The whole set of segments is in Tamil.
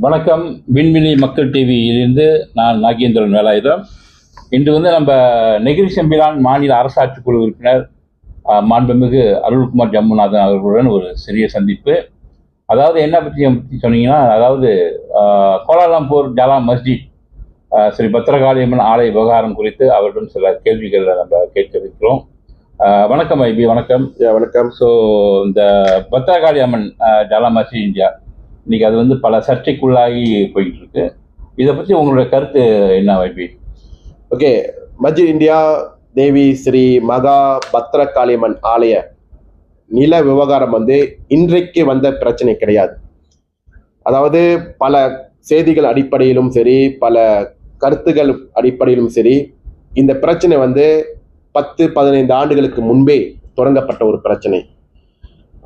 வணக்கம். விண்வெளி மக்கள் டிவியிலிருந்து நான் நாகேந்திரன் வேலாயுதம். இன்று வந்து நம்ம நெகிரி செம்பிலான் மாநில அரசாட்சி குழு உறுப்பினர் மாண்புமிகு அருள்குமார் ஜம்முநாதன் அவர்களுடன் ஒரு சிறிய சந்திப்பு. அதாவது என்ன பற்றி பற்றி சொன்னீங்கன்னா அதாவது கோலாலம்பூர் ஜாலா மஸ்ஜித் ஸ்ரீ பத்திரகாளியம்மன் ஆலய விவகாரம் குறித்து அவரிடம் சில கேள்விகளை நம்ம கேட்க இருக்கிறோம் ஆஹ், வணக்கம் ஐபி வணக்கம். வணக்கம். ஸோ இந்த பத்திரகாளி அம்மன் ஜாலா மஸ்ஜித் இந்தியா இன்னைக்கு அது வந்து பல சர்ச்சைக்குள்ளாகி போயிட்டு இருக்கு இதை பற்றி உங்களுடைய கருத்து என்ன வைபி? ஓகே மஜ் இந்தியா தேவி ஸ்ரீ மகா பத்ரகாளியம்மன் ஆலய நில விவகாரம் வந்து இன்றைக்கு வந்த பிரச்சனை கிடையாது. அதாவது பல செய்திகள் அடிப்படையிலும் சரி பல கருத்துகள் அடிப்படையிலும் சரி இந்த பிரச்சனை வந்து பத்து பதினைந்து ஆண்டுகளுக்கு முன்பே தொடங்கப்பட்ட ஒரு பிரச்சனை.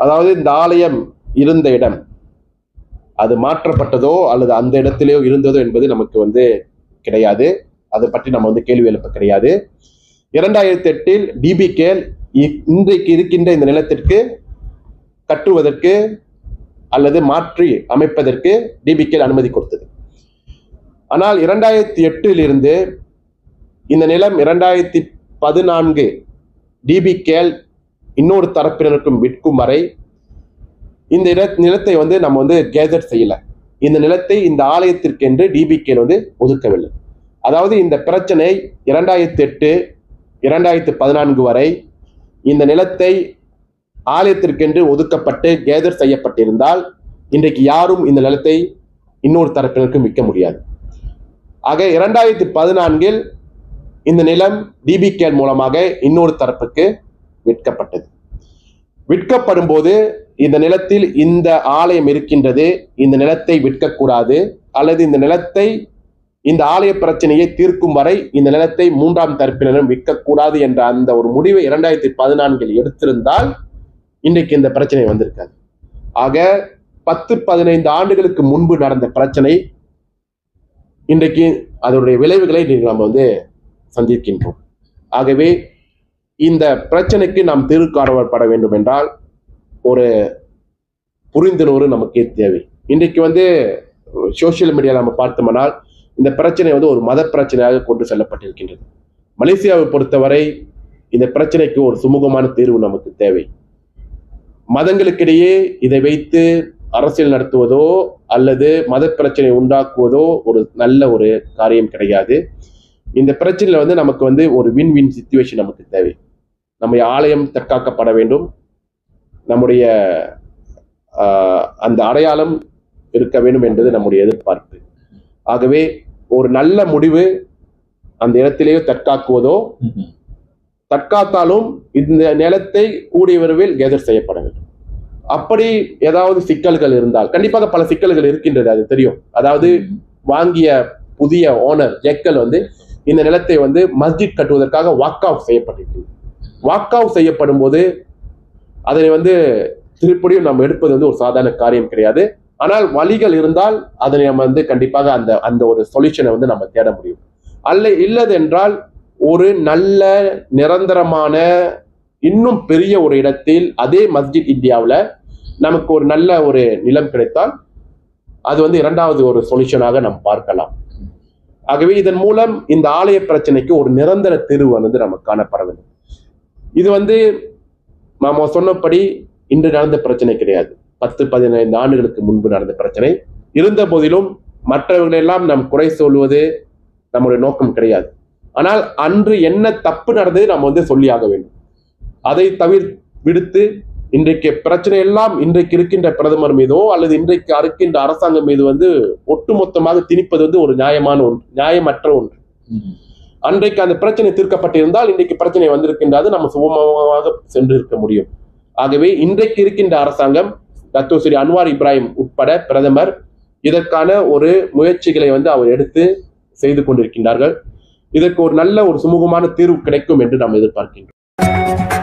அதாவது இந்த ஆலயம் இருந்த இடம் அது மாற்றப்பட்டதோ அல்லது அந்த இடத்திலேயோ இருந்ததோ என்பது நமக்கு வந்து கிடையாது. அதை பற்றி நம்ம வந்து கேள்வி எழுப்ப கிடையாது. இரண்டாயிரத்தி எட்டில் டிபிகேல் இன்றைக்கு இருக்கின்ற இந்த நிலத்திற்கு கட்டுவதற்கு அல்லது மாற்றி அமைப்பதற்கு டிபிகேல் அனுமதி கொடுத்தது. ஆனால் இரண்டாயிரத்தி எட்டிலிருந்து இந்த நிலம் இரண்டாயிரத்தி பதினான்கு டிபிகேல் இன்னொரு தரப்பினருக்கும் விற்கும் வரை இந்த இட நிலத்தை வந்து நம்ம வந்து கேதர் செய்யல. இந்த நிலத்தை இந்த ஆலயத்திற்கென்று டிபிகேல் வந்து ஒதுக்கவில்லை. அதாவது இந்த பிரச்சனை இரண்டாயிரத்தி எட்டு இரண்டாயிரத்தி பதினான்கு வரை இந்த நிலத்தை ஆலயத்திற்கென்று ஒதுக்கப்பட்டு கேதர் செய்யப்பட்டிருந்தால் இன்றைக்கு யாரும் இந்த நிலத்தை இன்னொரு தரப்பினருக்கு விற்க முடியாது. ஆக இரண்டாயிரத்தி பதினான்கில் இந்த நிலம் டிபிகேல் மூலமாக இன்னொரு தரப்புக்கு விற்கப்பட்டது. விற்கப்படும் போது இந்த நிலத்தில் இந்த ஆலயம் இருக்கின்றது இந்த நிலத்தை விற்கக்கூடாது அல்லது இந்த நிலத்தை இந்த ஆலய பிரச்சனையை தீர்க்கும் வரை இந்த நிலத்தை மூன்றாம் தரப்பினரும் விற்கக்கூடாது என்ற அந்த ஒரு முடிவை இரண்டாயிரத்தி பதினான்கில் எடுத்திருந்தால் இன்றைக்கு இந்த பிரச்சனை வந்திருக்காது. ஆக பத்து பதினைந்து ஆண்டுகளுக்கு முன்பு நடந்த பிரச்சனை இன்றைக்கு அதனுடைய விளைவுகளை நாம் வந்து சந்திக்கின்றோம். ஆகவே இந்த பிரச்சனைக்கு நாம் தீர்வு காணப்பட வேண்டும் என்றால் ஒரு புரிந்துணர்வு நமக்கு தேவை. இன்றைக்கு வந்து சோசியல் மீடியாவில் நம்ம பார்த்தோம்னால் இந்த பிரச்சனை வந்து ஒரு மத பிரச்சனையாக கொண்டு செல்லப்பட்டிருக்கின்றது. மலேசியாவை பொறுத்தவரை இந்த பிரச்சனைக்கு ஒரு சுமூகமான தீர்வு நமக்கு தேவை. மதங்களுக்கிடையே இதை வைத்து அரசியல் நடத்துவதோ அல்லது மத பிரச்சனை உண்டாக்குவதோ ஒரு நல்ல ஒரு காரியம் கிடையாது. இந்த பிரச்சனையில வந்து நமக்கு வந்து ஒரு வின் வின் சுச்சுவேஷன் நமக்கு தேவை. நம்ம ஆலயம் தற்காக்கப்பட வேண்டும். நம்முடைய அந்த அடையாளம் இருக்க வேண்டும் என்பது நம்முடைய எதிர்பார்ப்பு. ஆகவே ஒரு நல்ல முடிவு அந்த இடத்திலேயே தற்காக்குவதோ தற்காத்தாலும் இந்த நிலத்தை கூடிய விரைவில் கேதர் செய்யப்பட வேண்டும். அப்படி ஏதாவது சிக்கல்கள் இருந்தால் கண்டிப்பாக பல சிக்கல்கள் இருக்கின்றது அது தெரியும். அதாவது வாங்கிய புதிய ஓனர் ஜெக்கல் வந்து இந்த நிலத்தை வந்து மஸ்ஜித் கட்டுவதற்காக வாக் ஆஃப் செய்யப்பட்டிருக்கிறது வாக் ஆஃப் செய்யப்படும் போது அதனை வந்து திருப்படியும் நம்ம எடுப்பது வந்து ஒரு சாதாரண காரியம் கிடையாது. ஆனால் வழிகள் இருந்தால் அதனை நம்ம வந்து கண்டிப்பாக அந்த அந்த ஒரு சொல்யூஷனை வந்து நம்ம தேட முடியும். அல்ல இல்லதென்றால் ஒரு நல்ல நிரந்தரமான இன்னும் பெரிய ஒரு இடத்தில் அதே மஸ்ஜித் இந்தியாவில் நமக்கு ஒரு நல்ல ஒரு நிலம் கிடைத்தால் அது வந்து இரண்டாவது ஒரு சொல்யூஷனாக நாம் பார்க்கலாம். ஆகவே இதன் மூலம் இந்த ஆலய பிரச்சனைக்கு ஒரு நிரந்தர தீர்வு வந்து நமக்கு காணப்பட வேண்டும். இது வந்து நாம சொன்னபடி இன்று நடந்த பிரச்சனை கிடையாது. பத்து பதினைந்து ஆண்டுகளுக்கு முன்பு நடந்த பிரச்சனை. இருந்த போதிலும் மற்றவர்களெல்லாம் நாம் குறை சொல்வது நம்முடைய நோக்கம் கிடையாது. ஆனால் அன்று என்ன தப்பு நடந்தது நாம் வந்து சொல்லியாக வேண்டும். அதை தவிர விடுத்து இன்றைக்கு பிரச்சனை எல்லாம் இன்றைக்கு இருக்கின்ற பிரதமர் மீதோ அல்லது இன்றைக்கு அறுக்கின்ற அரசாங்கம் மீது வந்து ஒட்டுமொத்தமாக திணிப்பது வந்து ஒரு நியாயமான ஒன்று நியாயமற்ற ஒன்று. அன்றைக்கு அந்த பிரச்சனை தீர்க்கப்பட்டிருந்தால் இன்றைக்கு பிரச்சனை வந்திருக்கின்றது நம்ம சுகமாக சென்று இருக்க முடியும். ஆகவே இன்றைக்கு இருக்கின்ற அரசாங்கம் தத்துவ ஸ்ரீ அன்வார் இப்ராஹிம் உட்பட பிரதமர் இதற்கான ஒரு முயற்சிகளை வந்து அவர் எடுத்து செய்து கொண்டிருக்கின்றார்கள். இதற்கு ஒரு நல்ல ஒரு சுமூகமான தீர்வு கிடைக்கும் என்று நாம் எதிர்பார்க்கின்றோம்.